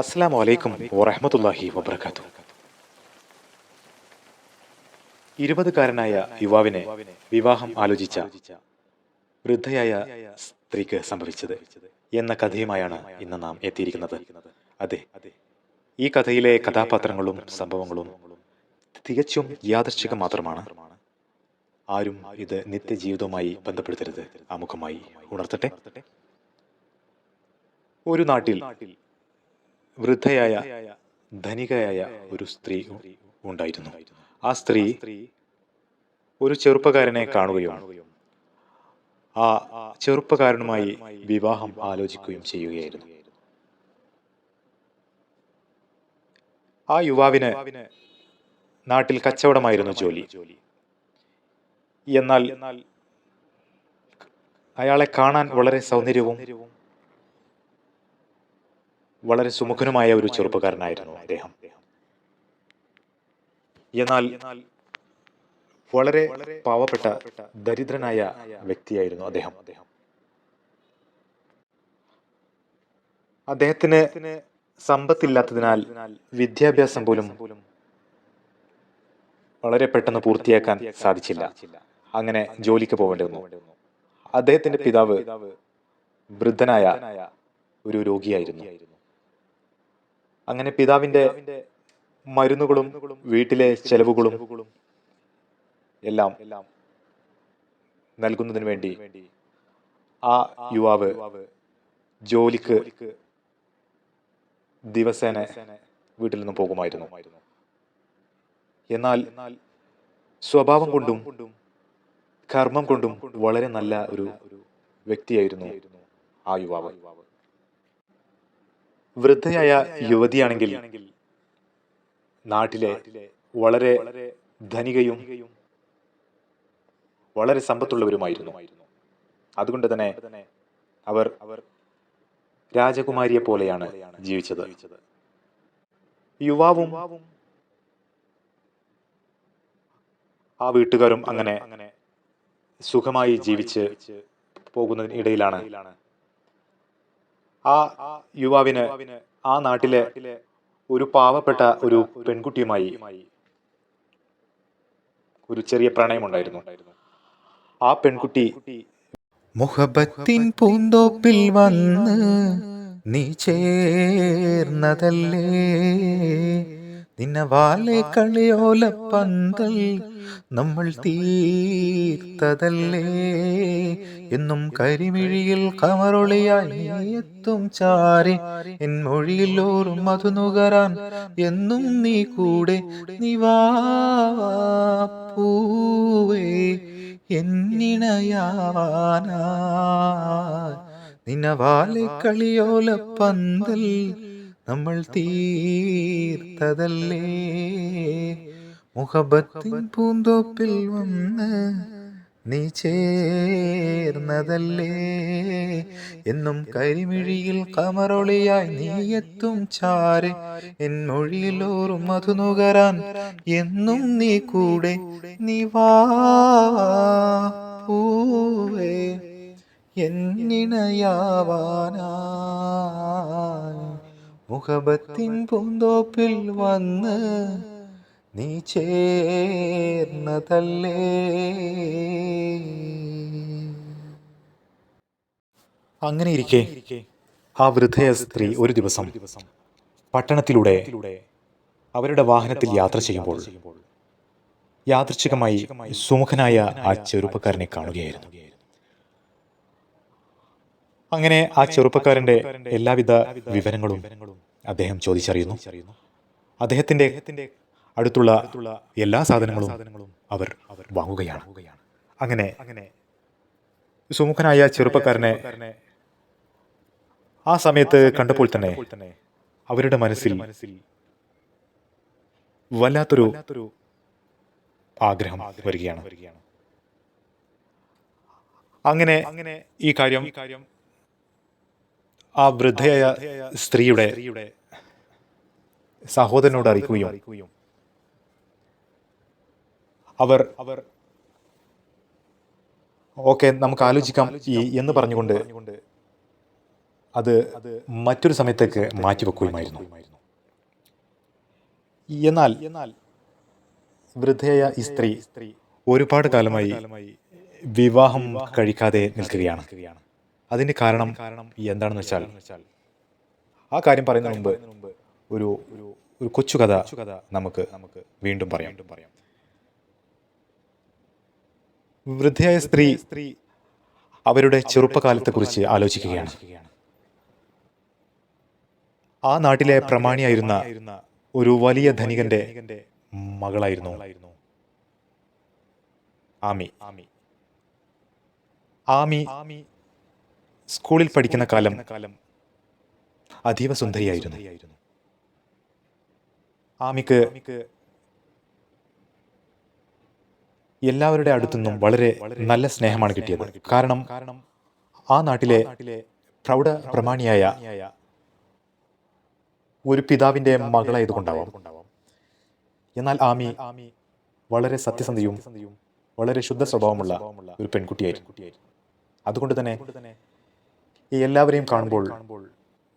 അസ്സലാമു അലൈക്കും വറഹമത്തല്ലാഹി വബർക്കാത്തു ഇരുപതുകാരനായ യുവാവിനെ വിവാഹം ആലോചിച്ച വൃദ്ധയായ സ്ത്രീക്ക് സംഭവിച്ചത് എന്ന കഥയുമായാണ് ഇന്ന് നാം എത്തിയിരിക്കുന്നത്. അതെ ഈ കഥയിലെ കഥാപാത്രങ്ങളും സംഭവങ്ങളും തികച്ചും യാദർശികം മാത്രമാണ്. ആരും ഇത് നിത്യജീവിതവുമായി ബന്ധപ്പെടുത്തരുത്. ആമുഖമായി ഉണർത്തട്ടെ? ഒരു നാട്ടിൽ വൃദ്ധയായ ധനികയായ ഒരു സ്ത്രീ ഉണ്ടായിരുന്നു. ആ സ്ത്രീ ഒരു ചെറുപ്പക്കാരനെ കാണുകയും ആ ചെറുപ്പക്കാരനുമായി വിവാഹം ആലോചിക്കുകയും ചെയ്യുകയായിരുന്നു. ആ യുവാവിന് നാട്ടിൽ കച്ചവടമായിരുന്നു ജോലി. എന്നാൽ അയാളെ കാണാൻ വളരെ സൗന്ദര്യവും വളരെ സുമുഖനുമായ ഒരു ചെറുപ്പക്കാരനായിരുന്നു അദ്ദേഹം. എന്നാൽ വളരെ പാവപ്പെട്ട ദരിദ്രനായ വ്യക്തിയായിരുന്നു അദ്ദേഹം. അദ്ദേഹത്തിന് സമ്പത്തില്ലാത്തതിനാൽ വിദ്യാഭ്യാസം പോലും വളരെ പെട്ടെന്ന് പൂർത്തിയാക്കാൻ സാധിച്ചില്ല. അങ്ങനെ ജോലിക്ക് പോകേണ്ടി വന്നു അദ്ദേഹത്തിന്റെ പിതാവ് വൃദ്ധനായ ഒരു രോഗിയായിരുന്നു. അങ്ങനെ പിതാവിന്റെ മരുന്നുകളും വീട്ടിലെ ചെലവുകളും എല്ലാം നൽകുന്നതിന് വേണ്ടി ആ യുവാവ് ജോലിക്ക് ദിവസേന വീട്ടിൽ നിന്നും പോകുമായിരുന്നു. എന്നാൽ സ്വഭാവം കൊണ്ടും കർമ്മം കൊണ്ടും വളരെ നല്ല ഒരു വ്യക്തിയായിരുന്നു ആ യുവാവ്. വൃദ്ധയായ യുവതിയാണെങ്കിൽ നാട്ടിലെ വളരെ ധനികയും വളരെ സമ്പത്തുള്ളവരുമായിരുന്നു. അതുകൊണ്ട് തന്നെ അവർ അവർ രാജകുമാരിയെ പോലെയാണ് ജീവിച്ചത്. യുവാവും ആ വീട്ടുകാരും അങ്ങനെ സുഖമായി ജീവിച്ച് പോകുന്നതിനിടയിലാണ് ആ യുവാവിന് ആ നാട്ടിലെ ഒരു പാവപ്പെട്ട ഒരു പെൺകുട്ടിയുമായി ഒരു ചെറിയ പ്രണയമുണ്ടായിരുന്നു. ആ പെൺകുട്ടി മുഹബത്തിൻ പൂന്തോപ്പിൽ വന്ന് നീ ചേർന്നതല്ലേ? നിന്നവാലെ കളിയോല പന്തൽ നമ്മൾ തീർത്തതല്ലേ? എന്നും കരിമിഴിയിൽ കമറൊളിയായി എത്തും ചാരി എൻ മൊഴിയിൽ ഓറും മധു നുകരാൻ എന്നും നീ കൂടെ നിവാപ്പൂവേ എന്നിണയാവാനാ. എന്നിണയാവാനായി കളിയോല പന്തൽ നമ്മൾ തീർത്തതല്ലേ? മുഹബത്തിൻ പൂന്തോപ്പിൽ വന്ന് നീ ചേർന്നതല്ലേ? എന്നും കരിമിഴിയിൽ കമറൊളിയായി നീ എത്തും ചാരെ. എൻ മൊഴിയിലോറും മധു നുകരാൻ എന്നും നീ കൂടെ നീ വാവേ എന്നിണയാവാനാ മുഖബത്തിൻ പൂന്തോപ്പിൽ വന്ന് നീ ചേർന്നതല്ലേ? അങ്ങനെ ഇരിക്കെ ആ വൃദ്ധയ സ്ത്രീ ഒരു ദിവസം പട്ടണത്തിലൂടെ അവരുടെ വാഹനത്തിൽ യാത്ര ചെയ്യുമ്പോൾ യാദൃച്ഛികമായി സുമുഖനായ ആ ചെറുപ്പക്കാരനെ കാണുകയായിരുന്നു. അങ്ങനെ ആ ചെറുപ്പക്കാരന്റെ എല്ലാവിധ വിവരങ്ങളും അദ്ദേഹം ചോദിച്ചറിയുന്നു. അദ്ദേഹത്തിന്റെ അടുത്തുള്ള എല്ലാ സാധനങ്ങളും അവർ വാങ്ങുകയാണ്. അങ്ങനെ സുമുഖനായ ചെറുപ്പക്കാരനെ ആ സമയത്ത് കണ്ടപ്പോൾ തന്നെ അവരുടെ മനസ്സിൽ വല്ലാത്തൊരു ആഗ്രഹം വരികയാണ്. അങ്ങനെ ഈ കാര്യം ആ വൃദ്ധയായ സ്ത്രീയുടെ സഹോദരനോട് അറിയിക്കുകയും അവർ അവർ ഓക്കെ നമുക്ക് ആലോചിക്കാം എന്ന് പറഞ്ഞുകൊണ്ട് അത് മറ്റൊരു സമയത്തേക്ക് മാറ്റിവെക്കുകയുമായിരുന്നു. എന്നാൽ എന്നാൽ വൃദ്ധയായ ഈ സ്ത്രീ ഒരുപാട് കാലമായി വിവാഹം കഴിക്കാതെ നിൽക്കുകയാണ്. അതിന് കാരണം എന്താണെന്ന് വെച്ചാൽ ആ കാര്യം പറയുന്നതിന് മുമ്പ് ഒരു ഒരു കൊച്ചു കഥ നമുക്ക് നമുക്ക് വീണ്ടും പറയാം. വൃദ്ധയായ സ്ത്രീ സ്ത്രീ അവരുടെ ചെറുപ്പകാലത്തെക്കുറിച്ച് ആലോചിക്കുകയാണ്. ആ നാട്ടിലെ പ്രമാണിയായിരുന്ന ഒരു വലിയ ധനികന്റെ മകളായിരുന്നു. ആമി. ആമി ആമി സ്കൂളിൽ പഠിക്കുന്ന കാലം കാലം അതീവ സുന്ദരിയായിരുന്നു. ആമിക്ക് എല്ലാവരുടെ അടുത്തുനിന്നും വളരെ നല്ല സ്നേഹമാണ് കിട്ടിയത്. കാരണം കാരണം ആ നാട്ടിലെ പ്രൗഢ പ്രമാണിയായ ഒരു പിതാവിന്റെ മകളായതുകൊണ്ടാവാം. എന്നാൽ ആമി ആമി വളരെ സത്യസന്ധിയും വളരെ ശുദ്ധ സ്വഭാവമുള്ള ഒരു പെൺകുട്ടിയായിരുന്നു. അതുകൊണ്ട് തന്നെ ഈ എല്ലാവരെയും കാണുമ്പോൾ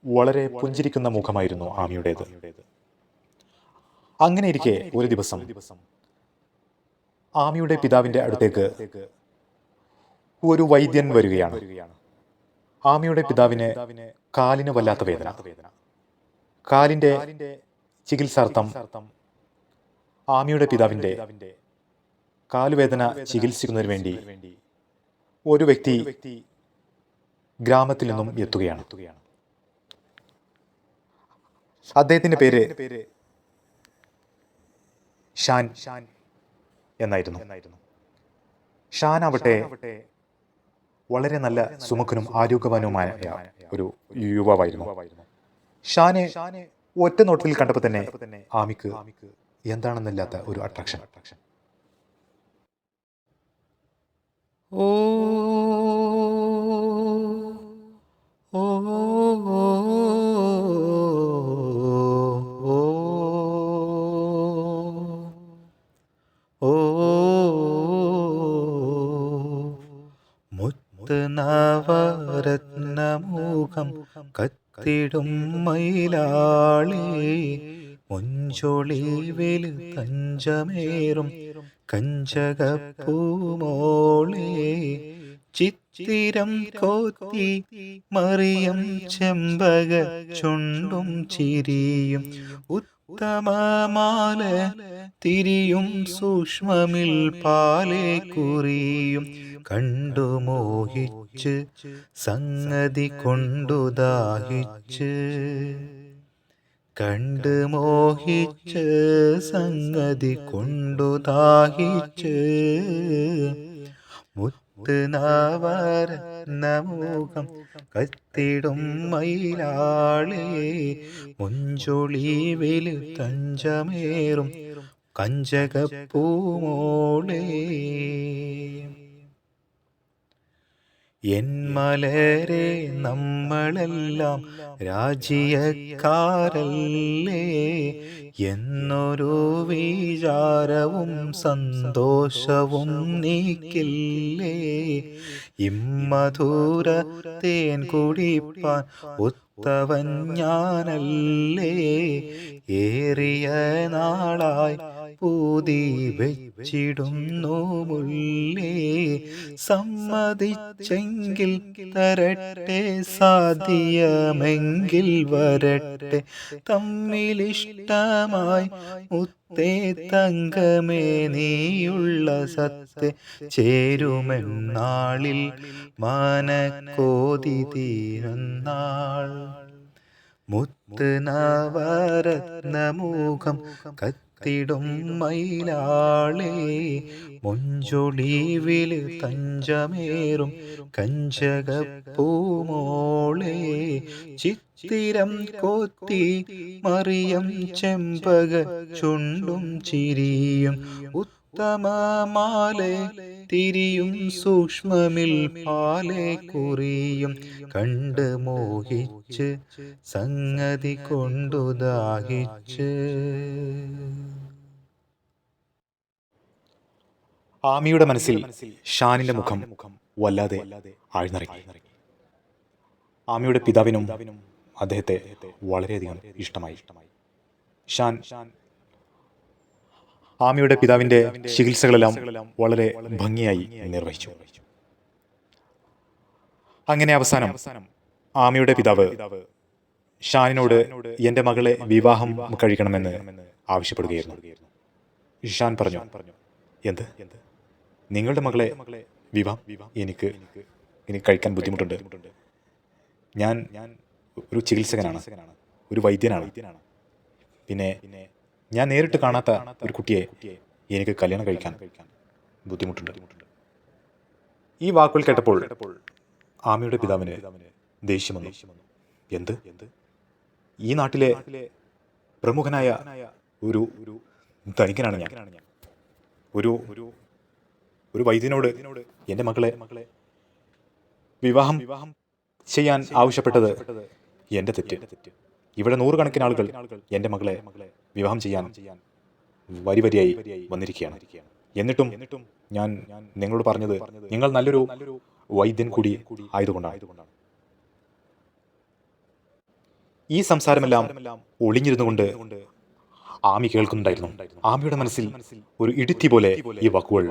വളരെ പുഞ്ചിരിക്കുന്ന മുഖമായിരുന്നു ആമിയുടേത്. അങ്ങനെ ഇരിക്കെ ഒരു ദിവസം ആമിയുടെ പിതാവിന്റെ അടുത്തേക്ക് ഒരു വൈദ്യൻ വരികയാണ്. ആമിയുടെ പിതാവിന് കാലിന് വല്ലാത്ത വേദന. കാലിന്റെ ചികിത്സാർത്ഥം ആമിയുടെ പിതാവിന്റെ കാലുവേദന ചികിത്സിക്കുന്നതിന് വേണ്ടി ഒരു വ്യക്തി ഗ്രാമത്തിൽ നിന്നും എത്തുകയാണ്. അദ്ദേഹത്തിന്റെ പേര് ഷാൻ ഷാൻ എന്നായിരുന്നു. ഷാൻ ആവട്ടെ വളരെ നല്ല സുമുഖനും ആരോഗ്യവാനുമായ ഒരു യുവാവായിരുന്നു. ഷാനെ ഒറ്റ നോട്ടത്തിൽ കണ്ടപ്പോൾ തന്നെ ആമിക്ക് എന്താണെന്നില്ലാത്ത ഒരു അട്രാക്ഷൻ അട്രാക്ഷൻ ഓ ഓ നവരത്നമുഖം കത്തിടും മയിലാളി മുഞ്ചൊളിവിൽ തഞ്ചമേറും കഞ്ചകപ്പൂമോളെ ചിത്തിരം കോത്തി മറിയം ചെമ്പക ചുണ്ടും ചിരിയും ഉത്തമമാല തിരിയും സൂക്ഷ്മമിൽ പാലെ കുറിയും കണ്ടു മോഹിച്ച് സംഗതി കൊണ്ടു ദാഹിച്ച് കണ്ട് മോഹിച്ച് സംഗതി കൊണ്ടു ദാഹിച്ച് മുത്ത് നവരത്നമുഖം കത്തിടും മയിലാളേ വെലു തഞ്ചമേറും കഞ്ചകപ്പൂമോളേ എൻ മലരെ നമ്മളെല്ലാം രാജ്യക്കാരല്ലേ? എന്നൊരു വിചാരവും സന്തോഷവും നീക്കില്ലേ? ഇമ്മധൂര തേൻ കുടിപ്പാൻ ഉത്തവൻ ഞാനല്ലേ? ഏറിയ നാളായി പൂതി വെച്ചിടുന്നു മുല്ലേ സമ്മതിച്ചെങ്കിൽ തരട്ടെ സാധ്യമെങ്കിൽ വരട്ടെ. തമ്മിലിഷ്ടമായി മുത്തേ തങ്കമേ നീയുള്ള സത്ത് ചേരുമെന്നാളിൽ മാനക്കോതി തീരുന്നാൾ. മുത്ത് നവരത്നമുഖം കത്തിടും മയിലാളേ. മൊഞ്ചൊളിവിൽ തഞ്ചമേറും കഞ്ചകപ്പൂമോളേ. ചിത്തിരം കോത്തി മറിയം ചെമ്പക ചുണ്ടും ചിരിയും ഉത്തമമാലെ തിരിയും സൂക്ഷ്മമിൽ പാലെ കുറിയും. കണ്ട് മോഹിച്ച് സംഗതി കൊണ്ടു ദാഹിച്ച്. ആമിയുടെ മനസ്സിൽ ഷാനിന്റെ മുഖം വല്ലാതെ ആഴ്ന്നിറങ്ങി ആമിയുടെ പിതാവിനും അദ്ദേഹത്തെ വളരെയധികം ഇഷ്ടമായി. ഇഷ്ടമായി. ഷാൻ ആമിയുടെ പിതാവിന്റെ ചികിത്സകളെല്ലാം വളരെ ഭംഗിയായി നിർവഹിച്ചു. അങ്ങനെ അവസാനം ആമിയുടെ പിതാവ് ഷാനിനോട് എന്റെ മകളെ വിവാഹം കഴിക്കണമെന്ന് ആവശ്യപ്പെടുകയായിരുന്നു. ഷാൻ പറഞ്ഞു എന്ത്? നിങ്ങളുടെ മകളെ വിവാഹം എനിക്ക് എനിക്ക് കഴിക്കാൻ ബുദ്ധിമുട്ടുണ്ട്. ഞാൻ ഞാൻ ഒരു ചികിത്സകനാണ് ഒരു വൈദ്യനാണ്. പിന്നെ ഞാൻ നേരിട്ട് കാണാത്ത ഒരു കുട്ടിയെ എനിക്ക് കല്യാണം കഴിക്കാൻ ബുദ്ധിമുട്ടുണ്ട്. ഈ വാക്കുകൾ കേട്ടപ്പോൾ ആമയുടെ പിതാവിന് ദേഷ്യം വന്നു. എന്ത്? ഈ നാട്ടിലെ പ്രമുഖനായ ഒരു ഒരു ധനികനാണ് ഞാൻ. ഒരു ഒരു ഒരു വൈദ്യനോട് എന്റെ മകളെ മകളെ വിവാഹം വിവാഹം ചെയ്യാൻ ആവശ്യപ്പെട്ടത് എന്റെ തെറ്റ്. ഇവിടെ നൂറുകണക്കിന് ആളുകൾ എന്റെ മകളെ വിവാഹം ചെയ്യാൻ വരി വരിയായി വന്നിരിക്കുകയാണ്. എന്നിട്ടും ഞാൻ നിങ്ങളോട് പറഞ്ഞത് നിങ്ങൾ നല്ലൊരു വൈദ്യൻ കൂടി ആയതുകൊണ്ടാണ്. ഈ സംസാരമെല്ലാം ഒളിഞ്ഞിരുന്നു കൊണ്ട് ആമി കേൾക്കുന്നുണ്ടായിരുന്നു. ആമിയുടെ മനസ്സിൽ ഒരു ഇടുത്തി പോലെ ഈ വാക്കുകൾ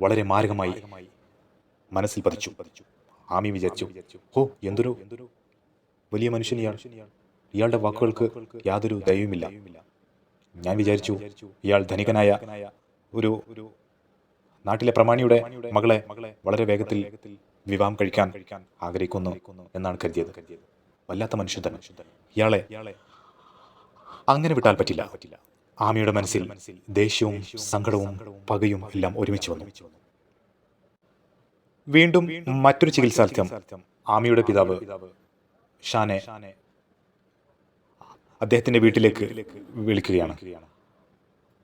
വളരെ മാരകമായി മനസ്സിൽ പതിച്ചു. ആമി വിചാരിച്ചു ഓ എന്തൊരു വലിയ മനുഷ്യൻ ഇയാൾ. ഇയാളുടെ വാക്കുകൾക്ക് യാതൊരു ദയവുമില്ല ഞാൻ വിചാരിച്ചു ഇയാൾ ധനികനായ ഒരു നാട്ടിലെ പ്രമാണിയുടെ മകളെ വളരെ വേഗത്തിൽ വിവാഹം കഴിക്കാൻ ആഗ്രഹിക്കുന്നു എന്നാണ് കരുതിയത്. വല്ലാത്ത മനുഷ്യൻ തന്നെ. ഇയാളെ അങ്ങനെ വിട്ടാൽ പറ്റില്ല. ആമയുടെ മനസ്സിൽ ദേഷ്യവും സങ്കടവും പകയും എല്ലാം ഒരുമിച്ച് വന്നു. വീണ്ടും മറ്റൊരു ചികിത്സാർത്ഥ്യം ആമിയുടെ പിതാവ് ഷാനെ അദ്ദേഹത്തിന്റെ വീട്ടിലേക്ക് വിളിക്കുകയാണ്.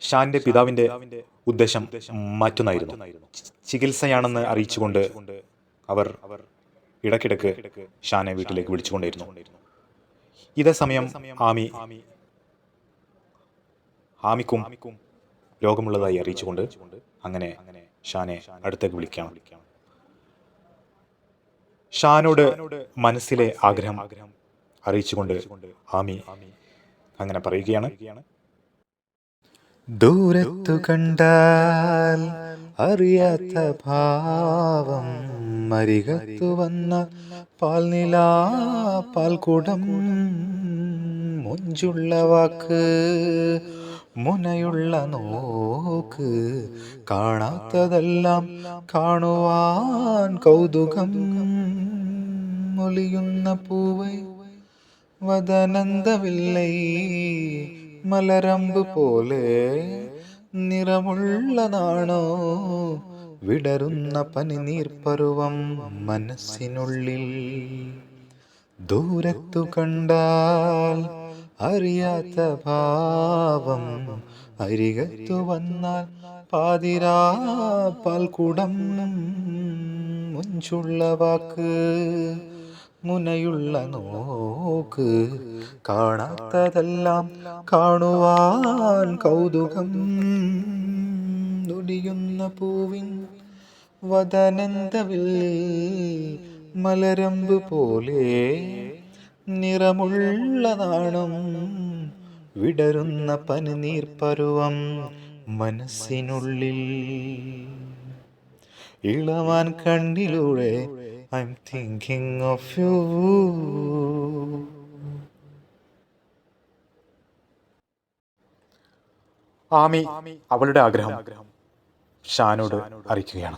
ഷാന്റെ പിതാവിന്റെ ഉദ്ദേശം മാറ്റുന്നായിരുന്നു. ചികിത്സയാണെന്ന് അറിയിച്ചുകൊണ്ട് അവർ ഇടക്കിടക്ക് ഷാനെ വീട്ടിലേക്ക് വിളിച്ചുകൊണ്ടിരുന്നു ഇതേ സമയം ആമി ആമിക്കും രോഗമുള്ളതായി അറിയിച്ചുകൊണ്ട് അങ്ങനെ ഷാനെ അടുത്തേക്ക് വിളിക്കാം ഷാനോട് മനസ്സിലെ ആഗ്രഹം അറിയിച്ചുകൊണ്ട് ആമി അങ്ങനെ പറയുകയാണ്. ദൂരത്തു കണ്ടാൽ അറിയാത്ത ഭാവം മരികത്തു വന്ന പാൽനില പാൽക്കുടം മുഞ്ചുള്ള വാക്ക് മുനയുള്ള നോക്ക്. കാണാത്തതെല്ലാം കാണുവാൻ കൗതുകം മൊലിയുന്ന പൂവൈ. വദനന്ദവില്ലൈ മലരമ്പ് പോലെ നിറമുള്ളതാണോ വിടരുന്ന പനിനീർപ്പരുവം മനസ്സിനുള്ളിൽ ദൂരത്തു കണ്ടാൽ അറിയാത്ത ഭാവം അരികത്തു വന്നാൽ പാതിരാ പാൽക്കുടം മുഞ്ചുള്ള വാക്ക് മുനയുള്ള നോക്ക് കാണാത്തതെല്ലാം കാണുവാൻ കൗതുകം നുടിയുന്ന പൂവിൻ വദനന്തവിൽ മലരമ്പ് പോലെ നിറമുള്ള നാണം വിടരുന്ന പനിനീർ പരുവം മനസ്സിനുള്ളിൽ. ഇളവാൻ കണ്ണിലൂടെ I am thinking of you Ami അവളുടെ ആഗ്രഹം. ഷാനോട് അറിയിക്കുകയാണ്.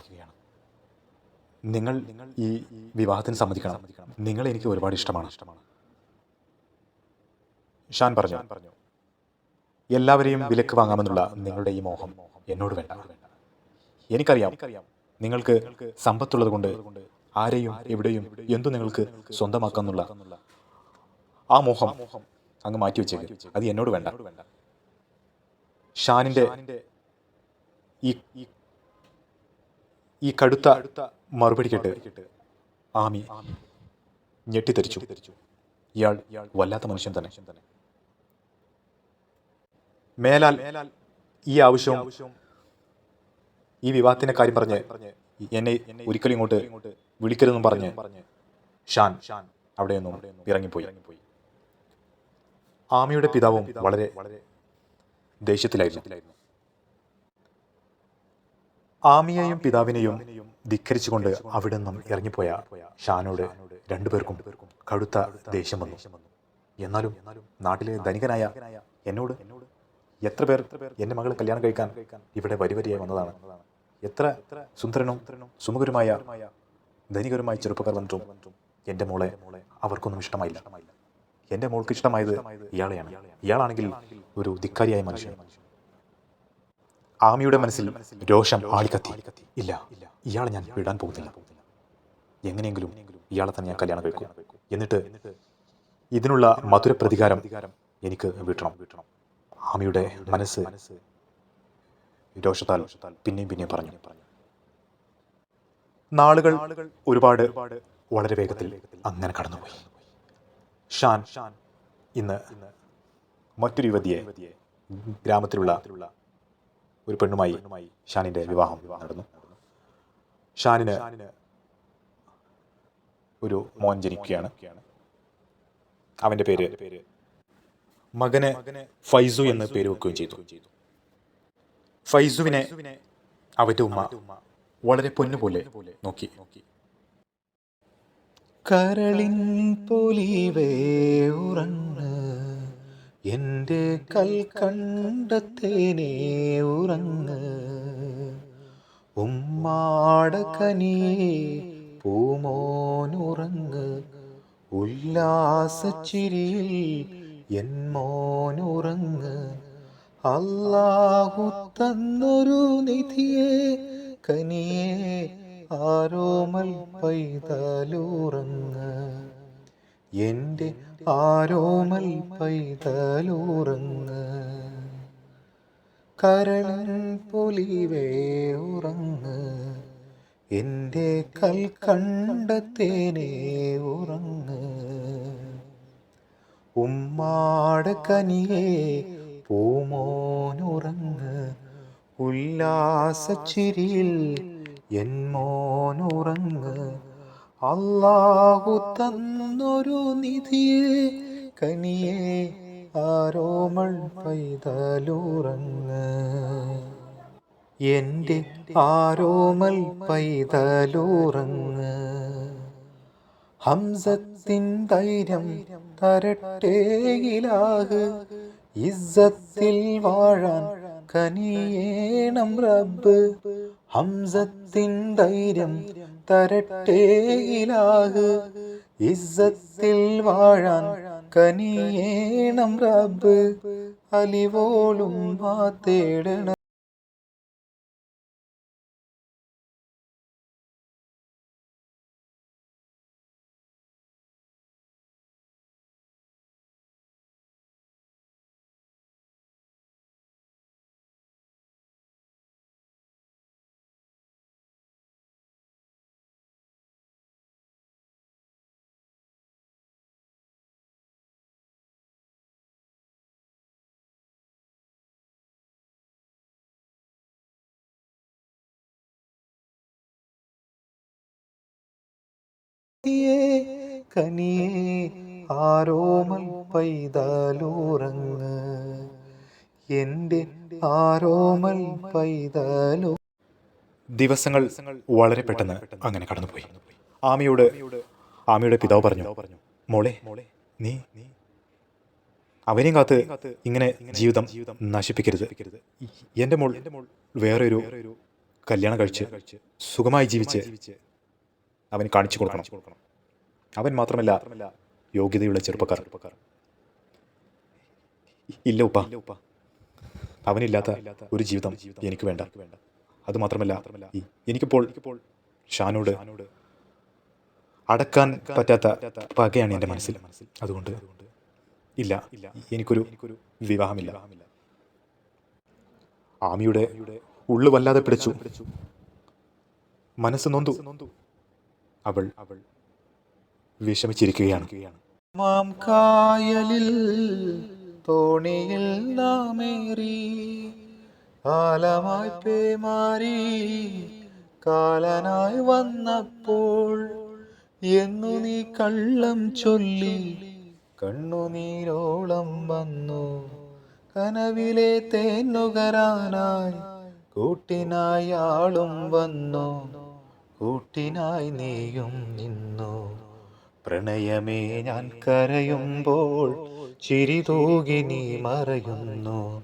നിങ്ങൾ ഈ വിവാഹത്തിന് സമ്മതിക്കണം. നിങ്ങൾ എനിക്ക് ഒരുപാട് ഇഷ്ടമാണ് ഇഷ്ടമാണ്. ഷാൻ പറഞ്ഞു എല്ലാവരെയും വിലക്ക് വാങ്ങാമെന്നുള്ള നിങ്ങളുടെ ഈ മോഹം എന്നോട് വേണ്ട. എനിക്കറിയാം നിങ്ങൾക്ക് സമ്പത്തുള്ളത് കൊണ്ട് ആരെയും എവിടെയും എന്തു നിങ്ങൾക്ക് സ്വന്തമാക്കാന്നുള്ള ആ മോഹം അങ്ങ് മാറ്റി വെച്ചേക്ക്. അത് എന്നോട് വേണ്ട. ഷാനിന്റെ ഈ ഈ കടുത്ത മറുപടി കേട്ട് ആമി ഞെട്ടിത്തെറിച്ചു. ഇയാൾ വല്ലാത്ത മനുഷ്യൻ തന്നെ. മേലാൽ ഈ ആവശ്യവും ഈ വിവാഹത്തിന്റെ കാര്യം പറഞ്ഞ് എന്നെ ഒരിക്കലും ഇങ്ങോട്ട് വിളിക്കരുതെന്നും പറഞ്ഞ് ഷാൻ അവിടെ നിന്നും ഇറങ്ങിപ്പോയി. ആമിയുടെ പിതാവും വളരെ ദേഷ്യത്തിലായിരുന്നു. ആമിയെയും പിതാവിനെയും ധിക്കരിച്ചുകൊണ്ട് അവിടെ നിന്നും ഇറങ്ങിപ്പോയ ഷാനോട് രണ്ടുപേർക്കും കടുത്ത ദേഷ്യം വന്നു. എന്നാലും നാട്ടിലെ ധനികനായ എന്നോട് എത്ര പേർ എന്റെ മകൾ കല്യാണം കഴിക്കാൻ ഇവിടെ വരിവരിയായി വന്നതാണ്. എത്ര സുന്ദരനും സുമുഖരുമായ ധനികരുമായ ചെറുപ്പക്കാർ വന്നിട്ടും എന്റെ മോളെ അവർക്കൊന്നും ഇഷ്ടമായില്ല. എന്റെ മോൾക്ക് ഇഷ്ടമായത് ഇയാളെയാണ്. ഇയാളാണെങ്കിൽ ഒരു ധിക്കാരിയായ മനുഷ്യൻ. ആമിയുടെ മനസ്സിൽ രോഷം ആളിക്കത്തി. ഇല്ല ഇയാളെ ഞാൻ വിടാൻ പോകുന്നില്ല. എങ്ങനെയെങ്കിലും ഇയാളെ തന്നെ ഞാൻ കല്യാണം കഴിക്കും. എന്നിട്ട് ഇതിനുള്ള മധുര പ്രതികാരം എനിക്ക് വീട്ടണം വീട്ടണം. ആമിയുടെ മനസ്സ് രോഷത്താൽ പിന്നെയും പിന്നെയും പറഞ്ഞു. നാളുകൾ ഒരുപാട് വളരെ വേഗത്തിൽ അങ്ങനെ കടന്നുപോയി. ഷാൻ ഇന്ന് മറ്റൊരു യുവതിയെ ഗ്രാമത്തിലുള്ള ഒരു പെണ്ണുമായി ഷാനിന്റെ വിവാഹം നടന്നു. ഷാനിന് ഒരു മോൻ ജനിക്കുകയാണ്. അവന്റെ പേര് മകന് ഫൈസു എന്ന് പേര് വെക്കുകയും ചെയ്തു. ഫൈസുവിനെ അവന്റെ ഉമ്മ വളരെ പൊന്നുപോലെ നോക്കി. കരളിൻ പൊലിവേ ഉറങ്ങ് എന്റെ കൽക്കണ്ടത്തേനെ ഉറങ്ങ് ഉമ്മാടക്കനിയേ പൂമോനുറങ്ങ് ഉല്ലാസച്ചിരിയിൽ എൻ മോനുറങ്ങ് അല്ലാഹു തന്നൊരു നിധിയെ കനിയെ ആരോമൽ പൈതലൂറങ്ങ് എന്റെ ആരോമൽ പൈതലൂറങ്ങ് കരളൻ പൊലിവേ ഉറങ്ങ്. എന്റെ കണ്ടത്തേനേ ഉറങ്ങ്. ഉമ്മാട കനിയെ പൂമോനുറങ്ങ്. ഉല്ലാസച്ചിരിയിൽ എൻ മോനുറങ്ങ്. അല്ലാഹു തന്നൊരു നിധിയെ കനിയെ ആരോമൾ പൈതലുറങ്ങ്. എന്റെ ആരോമൽ പൈതലുറങ്ങ്. ഹംസത്തിൻ ധൈര്യം തരട്ടേയിലാക് ഇസ്സത്തിൽ വാഴാൻ കനിയേണം റബ്ബ്. ഹംസത്തിൻ ധൈര്യം തരട്ടേയിലാക് ഇസ്സത്തിൽ വാഴാൻ കനിയേണം റബ്ബ്. അലിവോളും വാ തേടണം കനിയേ ആരോമൽ പൈതലൂറങ്ങ് എന്റെ ആരോമൽ പൈതലൂ ദിവസങ്ങൾ വളരെ പെട്ടെന്ന് അങ്ങനെ കടന്നുപോയി. ആമിയോട് ആമിയുടെ പിതാവ് പറഞ്ഞു മോളെ നീ അവനെയും കാത്ത് ഇങ്ങനെ ജീവിതം നശിപ്പിക്കരുത്. എന്റെ മോൾ വേറെ ഒരു കല്യാണം കഴിച്ച് സുഖമായി ജീവിച്ച് അവന് കാണിച്ചു കൊടുക്കണം. അവൻ മാത്രമല്ല യോഗ്യതയുള്ള ചെറുപ്പക്കാർ. ഇല്ല ഉപ്പ. അവനില്ലാത്ത ഒരു ജീവിതം എനിക്ക് വേണ്ട. അത് മാത്രമല്ല എനിക്കിപ്പോൾ ഷാനോട് അടക്കാൻ പറ്റാത്ത പകയാണ് എന്റെ മനസ്സിൽ. അതുകൊണ്ട് ഇല്ല എനിക്കൊരു വിവാഹമില്ല. ആമിയുടെ ഉള്ളു വല്ലാതെ പിടിച്ചു. മനസ്സ് നൊന്തു. അവൾ അവൾ വിഷമിച്ചിരിക്കുകയാണ്. മാം കായലിൽ തോണിയിൽ നാമേറി കാലമായി പേമാറി കാലനായി വന്നപ്പോൾ എന്നു നീ കള്ളം ചൊല്ലി കണ്ണുനീരോളം വന്നു. കനവിലെ തേന്നുകരാനായി കൂട്ടിനായി ആളും വന്നു. കൂട്ടിനായി നീയും നിന്നു. പ്രണയമേ ഞാൻ കരയുമ്പോൾ ചിരി തൂകി നീ മറയുന്നു.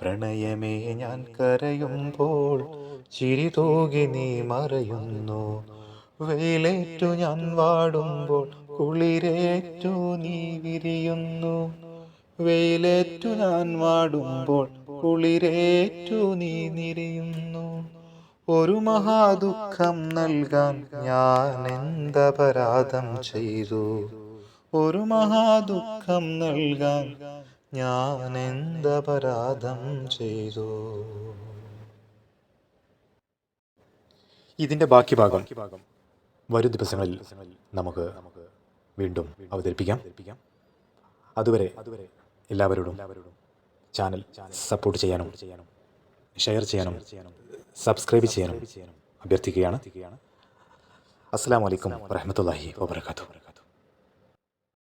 പ്രണയമേ ഞാൻ കരയുമ്പോൾ ചിരി തൂകി നീ മറയുന്നു. വെയിലേറ്റു ഞാൻ വാടുമ്പോൾ കുളിരേറ്റു നീ വിരിയുന്നു. വെയിലേറ്റു ഞാൻ വാടുമ്പോൾ കുളിരേറ്റു നീ നിരയുന്നു. ഒരു മഹാദുഃഖം നൽകാൻ ഞാൻ എന്തപരാധം ചെയ്തു? ഒരു മഹാദുഃഖം നൽകാൻ ഞാൻ എന്തപരാധം ചെയ്തു? ഇതിന്റെ ബാക്കി ഭാഗം വരും ദിവസങ്ങളിൽ നമുക്ക് വീണ്ടും അവതരിപ്പിക്കാം. അതുവരെ എല്ലാവരോടും ചാനൽ സപ്പോർട്ട് ചെയ്യാനും ഷെയർ ചെയ്യാനും സബ്സ്ക്രൈബ് ചെയ്യാനും അഭ്യർത്ഥിക്കുകയാണ്. അസ്സാം വലൈക്കും വരഹമത്തല്ലാഹി വാബർക്കാത്തു